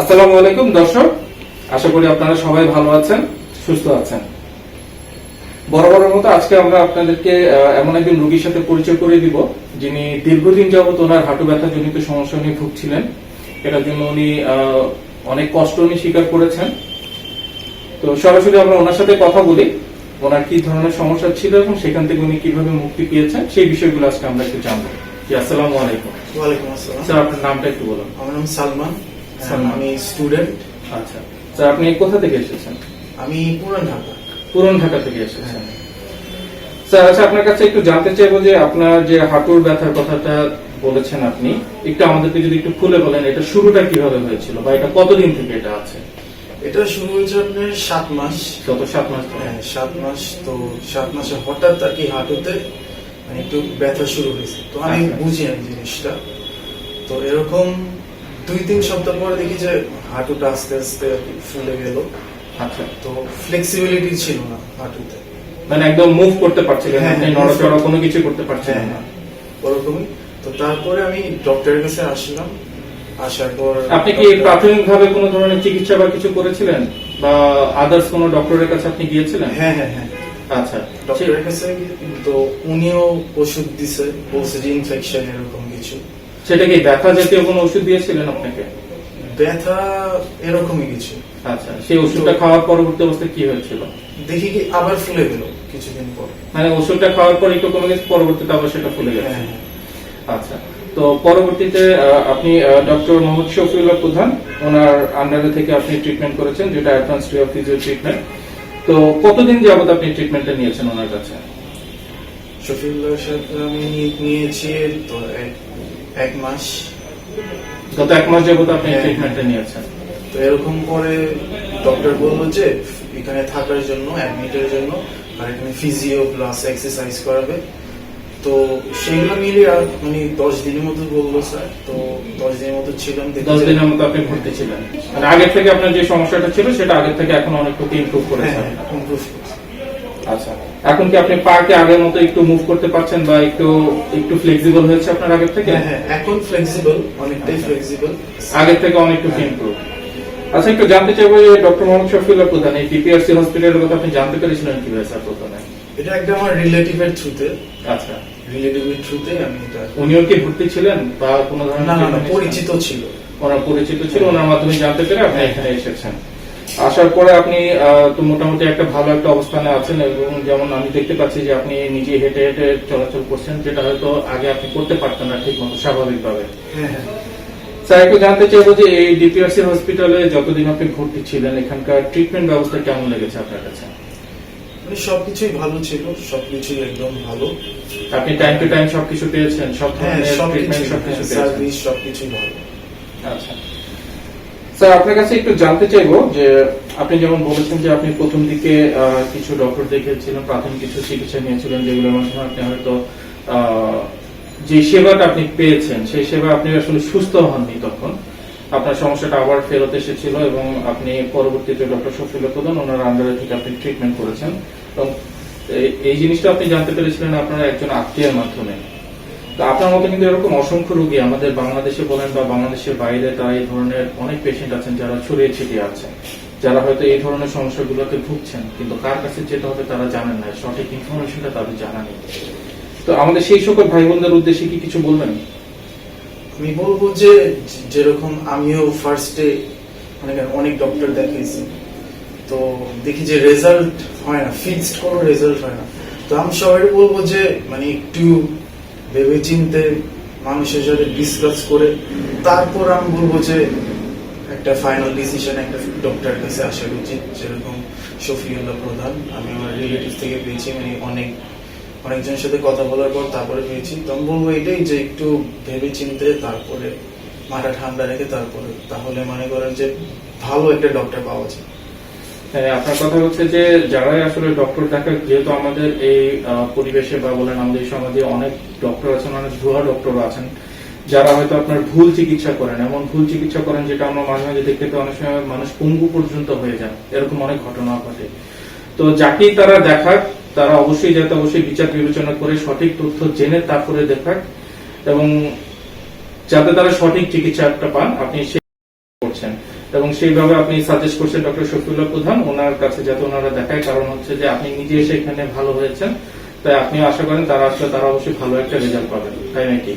আসসালামু আলাইকুম দর্শক। আশা করি আপনারা সবাই ভালো আছেন সুস্থ আছেন। বরাবরের মতো আজকে আমরা আপনাদেরকে এমন একজন রোগীর সাথে পরিচয় করে দিব যিনি দীর্ঘদিন যাবত ওনার হাঁটু ব্যথা জনিত সমস্যা নিয়ে ভুগছিলেন। এটার জন্য উনি অনেক কষ্ট উনি স্বীকার করেছেন। তো সরাসরি আমরা ওনার সাথে কথা বলি ওনার কি ধরনের সমস্যা ছিল এবং সেখান থেকে উনি কীভাবে মুক্তি পেয়েছেন সেই বিষয়গুলো আজকে আমরা একটু জানব। আসসালামু আলাইকুম। ওয়ালাইকুম আসসালাম। স্যার আপনার নামটা একটু বলুন। আমার নাম সালমান। সালমান। আমি স্টুডেন্ট আচ্ছা। স্যার আপনি কোথা থেকে এসেছেন? আমি পুরান ঢাকা। পুরন ঢাকা থেকে এসেছেন। স্যার আচ্ছা আপনার কাছে একটু জানতে চাইব যে আপনার যে হাঁটুর ব্যথার কথাটা বলেছেন আপনি একটু আমাদেরকে যদি একটু খুলে বলেন এটা শুরুটা কীভাবে হয়েছিল বা এটা কতদিন থেকে এটা আছে? এটা শুরু হয়েছে আপনার সাত মাস। গত সাত মাস হ্যাঁ সাত মাস। তো সাত মাসে হঠাৎ আর কি হাঁটুতে মানে একটু ব্যথা শুরু হয়েছে। তো আমি আচ্ছা। বুঝি আমি জিনিসটা। তো এরকম দুই তিন সপ্তাহ পরে দেখি যে হাঁটুটা আস্তে আস্তে আর কি ফুলে গেল। আচ্ছা। তো ফ্লেক্সিবিলিটি ছিল না হাঁটুতে। মানে একদম মুভ করতে পারছিলেন না, হ্যাঁ, আপনি হ্যাঁ, নড়াচড়া কোনো কিছু করতে পারছিলেন হ্যাঁ না। ওরকমই। তো তারপরে আমি ডক্টরের কাছে আসলাম। আসার পর আপনি কি প্রাথমিক ভাবে কোনো ধরনের চিকিৎসা বা কিছু করেছিলেন? বা আদার্স কোনো ডক্টরের কাছে আপনি গিয়েছিলেন? হ্যাঁ হ্যাঁ হ্যাঁ। আচ্ছা ডক্টরের কাছে তো উনিও ওষুধ দিছে বলছে যে ইনফেকশন এরকম কিছু। সেটা কি ব্যথা জাতীয় কোনো ওষুধ দিয়েছিলেন আপনাকে? ব্যথা এরকমই কিছু। আচ্ছা সেই ওষুধটা খাওয়ার পরবর্তী অবস্থায় কি হয়েছিল? দেখি কি আবার ফুলে গেল কিছুদিন পর। মানে ওষুধটা খাওয়ার পর একটু কমে গেছে পরবর্তীতে আবার সেটা ফুলে গেছে? হ্যাঁ আচ্ছা তো পরবর্তীতে আপনি ডক্টর মোহাম্মদ শফিউল্লাহ প্রধান ওনার আন্ডারে থেকে আপনি ট্রিটমেন্ট করেছেন যেটা অ্যাডভান্স ফিজিও ট্রিটমেন্ট তো কতদিন যাবত আপনি ট্রিটমেন্টটা নিয়েছেন ওনার কাছে? শফিউল্লাহর সাথে আমি নিয়েছি তো এক- মাস। গত এক মাস যাবত আপনি হ্যাঁ। ট্রিটমেন্টটা নিয়েছেন। তো এরকম করে ডক্টর বলল যে এখানে থাকার জন্য অ্যাডমিটের জন্য আর এখানে ফিজিও প্লাস এক্সারসাইজ করাবে। তো সেগুলো মিলিয়ে মানে দশ দিনের মতো বলল স্যার। তো দশ দিনের মতো ছিলাম দশ দিনের মতো আপনি ভর্তি ছিলেন। মানে আগের থেকে আপনার যে সমস্যাটা ছিল সেটা আগের থেকে এখন অনেকটুকু ইমপ্রুভ হ্যাঁ করেছেন হ্যাঁ করছে। আচ্ছা। এখন কি আপনি পার্কে আগের মতো একটু মুভ করতে পারছেন বা একটু একটু ফ্লেক্সিবল হয়েছে আপনার আগের থেকে? হ্যাঁ হ্যাঁ এখন ফ্লেক্সিবল অনেকটাই আচ্ছা। ফ্লেক্সিবল আগের থেকে অনেকটুকু ইমপ্রুভ আচ্ছা একটু জানতে চাইব যে ডক্টর মোহাম্মদ শফিউল্লাহ প্রধান এই ডিপিআরসি হসপিটালের কথা আপনি জানতে পেরেছিলেন কীভাবে স্যার প্রথমে? এটা একটা আমার রিলেটিভের থ্রুতে আচ্ছা। রিলেটিভের থ্রুতে আমি এটা উনিও কি ভর্তি ছিলেন বা কোনো ধরনের না না? পরিচিত ছিল। ওনার পরিচিত ছিল ওনার মাধ্যমে জানতে পেরে আপনি হ্যাঁ, এখানে এসেছেন। আসার পরে আপনি তো মোটামুটি একটা ভালো একটা অবস্থানে আছেন এবং যেমন আমি দেখতে পাচ্ছি যে আপনি নিজে হেঁটে হেঁটে চলাচল করছেন যেটা হয়তো আগে আপনি করতে পারতেন না ঠিক মতো স্বাভাবিকভাবে। হ্যাঁ হ্যাঁ। স্যার একটু জানতে চাইব যে এই ডিপিআরসি হসপিটালে যতদিন আপনি ভর্তি ছিলেন এখানকার ট্রিটমেন্ট ব্যবস্থা কেমন লেগেছে আপনার কাছে? মানে সবকিছুই ভালো ছিল সবকিছুই একদম ভালো। আপনি টাইম টু টাইম সবকিছু পেয়েছেন সব হ্যাঁ ধরনের ট্রিটমেন্ট সবকিছু সবকিছু পেয়েছেন। সার্ভিস সবকিছুই ভালো। আচ্ছা। স্যার, আপনার কাছে একটু জানতে চাইব যে আপনি যেমন বলেছেন যে আপনি প্রথম দিকে কিছু ডক্টর দেখিয়েছিলেন, প্রাথমিক কিছু চিকিৎসা নিয়েছিলেন, যেগুলোর মাধ্যমে আপনি হয়তো যে সেবাটা আপনি পেয়েছেন, সেই সেবা আপনি আসলে সুস্থ হননি তখন। আপনার সমস্যাটা আবার ফেরত এসেছিল এবং আপনি পরবর্তীতে ডক্টর শফিউল্লাহ প্রধান, ওনার আন্ডারে থেকে আপনি ট্রিটমেন্ট করেছেন। এবং এই জিনিসটা আপনি জানতে পেরেছিলেন আপনার একজন আত্মীয়ের মাধ্যমে। আপনার মতো কিন্তু এরকম অসংখ্য রোগী আমাদের বাংলাদেশে বলেন বা বাংলাদেশের বাইরে তারা এই ধরনের অনেক পেশেন্ট আছেন যারা ছড়িয়ে ছিটিয়ে আছেন, যারা হয়তো এই ধরনের সমস্যাগুলোতে ভুগছেন, কিন্তু কার কাছে যেতে হবে তারা জানেন না। সঠিক ইনফরমেশনটা তাদের জানা নেই। তো আমাদের সেই সকল ভাই বোনদের উদ্দেশ্যে কি কিছু বলবেন? আমি বলব যে, যেরকম আমিও ফার্স্টে মানে অনেক ডক্টর দেখিয়েছি। তো দেখি যে রেজাল্ট হয় না ফিক্সড কোনো রেজাল্ট হয় না। তো আমি সবাই বলব যে মানে একটু ভেবে চিনতে মানুষের সাথে ডিসকাস করে তারপর আমি বলব যে একটা ফাইনাল ডিসিশন একটা ডক্টরের কাছে আসা উচিত। যেরকম শফিউল্লাহ প্রধান, আমি আমার রিলেটিভ থেকে পেয়েছি মানে অনেক, অনেকজনের সাথে কথা বলার পর তারপরে পেয়েছি। তো আমি বলব এটাই যে একটু ভেবে চিনতে তারপরে মাথা ঠান্ডা রেখে তারপরে, তাহলে মনে করেন যে ভালো একটা ডক্টর পাওয়া যায়। আপনার কথা হচ্ছে যে যারাই আসলে ডক্টর দেখা যেহেতু আমাদের এই পরিবেশে বা বলেন আমাদের সমাজে অনেক ডক্টর আছেন, অনেক ভুয়া ডক্টর আছেন, যারা হয়তো আপনার ভুল চিকিৎসা করেন। এমন ভুল চিকিৎসা করেন যেটা আমরা মাঝে মাঝে দেখতে অনেক সময় মানুষ পঙ্গু পর্যন্ত হয়ে যান। এরকম অনেক ঘটনা ঘটে। তো যাকেই তারা দেখাক, তারা অবশ্যই যাতে অবশ্যই বিচার বিবেচনা করে, সঠিক তথ্য জেনে তারপরে দেখাক এবং যাতে তারা সঠিক চিকিৎসাটা পান, আপনি সে করছেন। এবং সেইভাবে আপনি সাজেস্ট করছেন ডক্টর শফিউল্লাহ প্রধান ওনার কাছে যাতে ওনারা দেখায়। কারণ হচ্ছে যে আপনি নিজে এসে এখানে ভালো হয়েছেন তাই আপনি আশা করেন তারা আসলে তারা অবশ্যই ভালো একটা রেজাল্ট পাবেন তাই নাকি?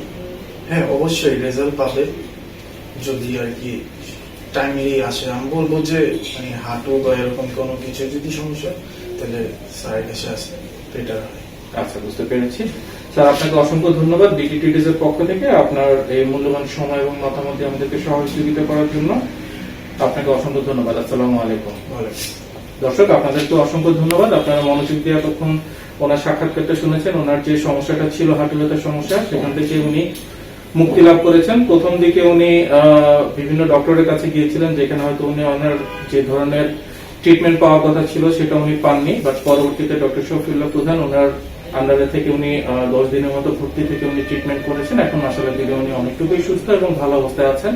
হ্যাঁ অবশ্যই রেজাল্ট পাবে। যদি আর কি টাইমলি আসে আমি বলব যে মানে হাঁটু বা এরকম কোনো কিছু যদি সমস্যা তাহলে স্যারের কাছে আসলে বেটার হয়। আচ্ছা বুঝতে পেরেছি। স্যার আপনাকে অসংখ্য ধন্যবাদ ডিটিটিডিস এর পক্ষ থেকে আপনার এই মূল্যবান সময় এবং মতামত আমাদেরকে সহযোগিতা করার জন্য। আপনাকে অসংখ্য ধন্যবাদ। আসসালামু আলাইকুম। দর্শক আপনাদেরকে অসংখ্য ধন্যবাদ। আপনারা মনোযোগ দিয়ে এতক্ষণ ওনার সাক্ষাৎকারটা শুনেছেন ওনার যে সমস্যাটা ছিল হাঁটু ব্যথার সমস্যা সেখান থেকে উনি মুক্তি লাভ করেছেন। প্রথম দিকে উনি বিভিন্ন ডক্টরের কাছে গিয়েছিলেন যেখানে হয়তো উনি ওনার যে ধরনের ট্রিটমেন্ট পাওয়ার কথা ছিল সেটা উনি পাননি। বাট পরবর্তীতে ডক্টর শফিউল্লাহ প্রধান ওনার আন্ডারে থেকে উনি দশ দিনের মতো ভর্তি থেকে উনি ট্রিটমেন্ট করেছেন। এখন আসলে দিকে উনি অনেকটুকুই সুস্থ এবং ভালো অবস্থায় আছেন।